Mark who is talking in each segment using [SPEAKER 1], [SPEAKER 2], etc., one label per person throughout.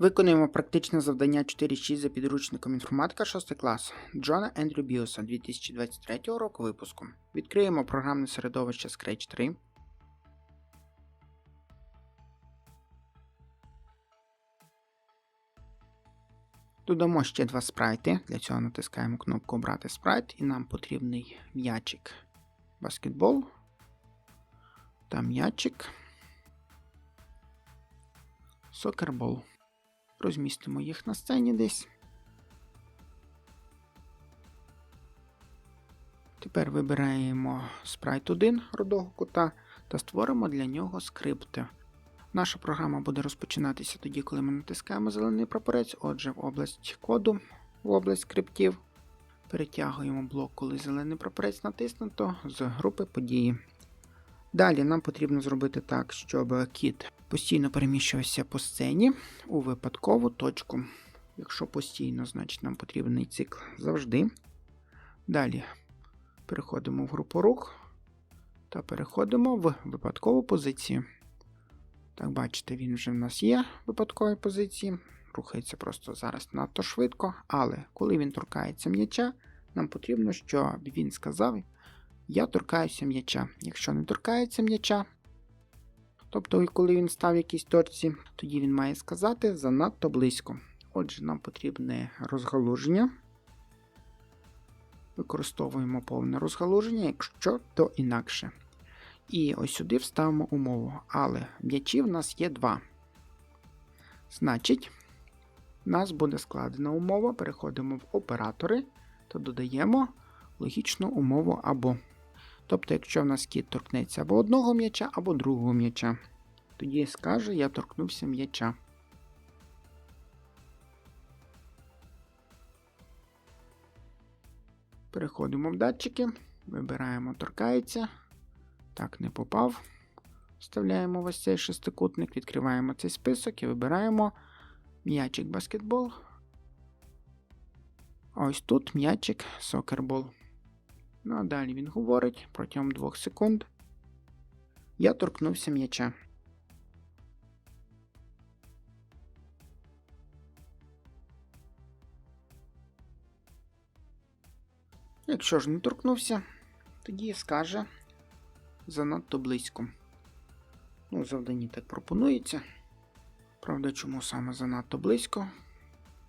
[SPEAKER 1] Виконуємо практичне завдання 4.6 за підручником інформатика 6 клас Джона Ендрю Біоса 2023 року випуску. Відкриємо програмне середовище Scratch 3. Додамо ще два спрайти. Для цього натискаємо кнопку Обрати спрайт і нам потрібний м'ячик баскетбол та м'ячик сокербол. Розмістимо їх на сцені десь. Тепер вибираємо спрайт 1 родого кута та створимо для нього скрипти. Наша програма буде розпочинатися тоді, коли ми натискаємо зелений прапорець. Отже, в область коду, в область скриптів. Перетягуємо блок, коли зелений прапорець натиснуто з групи події. Далі нам потрібно зробити так, щоб кіт постійно переміщувався по сцені у випадкову точку. Якщо постійно, значить нам потрібний цикл завжди. Далі переходимо в групу рух та переходимо в випадкову позицію. Так, бачите, він вже в нас є в випадковій позиції. Рухається просто зараз надто швидко, але коли він торкається м'яча, нам потрібно, щоб він сказав: Я торкаюся м'яча. Якщо не торкається м'яча, тобто, коли він став в якійсь точці, тоді він має сказати занадто близько. Отже, нам потрібне розгалуження. Використовуємо повне розгалуження, якщо то інакше. І ось сюди вставимо умову. Але м'ячів в нас є два. Значить, в нас буде складена умова. Переходимо в оператори та додаємо логічну умову або. Тобто, якщо в нас кіт торкнеться або одного м'яча, або другого м'яча, тоді скаже, я торкнувся м'яча. Переходимо в датчики, вибираємо торкається. Так, не попав. Вставляємо ось цей шестикутник, відкриваємо цей список і вибираємо м'ячик баскетбол. Ось тут м'ячик сокербол. Ну а далі він говорить протягом 2 секунд. Я торкнувся м'яча. Якщо ж не торкнувся, тоді скаже занадто близько. Ну, завданні так пропонується. Правда, чому саме занадто близько?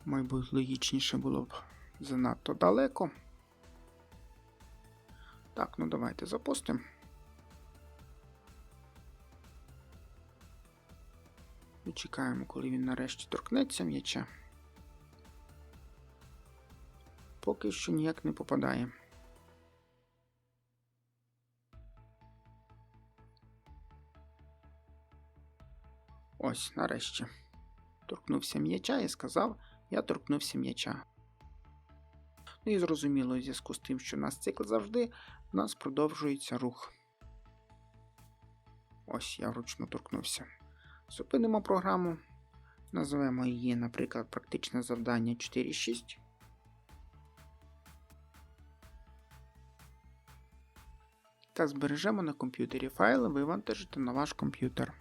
[SPEAKER 1] Мабуть, логічніше було б занадто далеко. Так, ну давайте запустимо. І чекаємо, коли він нарешті торкнеться м'яча. Поки що ніяк не попадає. Ось, нарешті. Торкнувся м'яча і сказав, я торкнувся м'яча. Ну і зрозуміло, у зв'язку з тим, що у нас цикл завжди, у нас продовжується рух. Ось я вручну торкнувся. Зупинимо програму. Назвемо її, наприклад, практичне завдання 4.6. Та збережемо на комп'ютері файли вивантажити на ваш комп'ютер.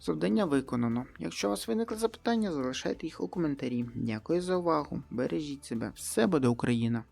[SPEAKER 1] Завдання виконано. Якщо у вас виникли запитання, залишайте їх у коментарі. Дякую за увагу. Бережіть себе. Все буде Україна!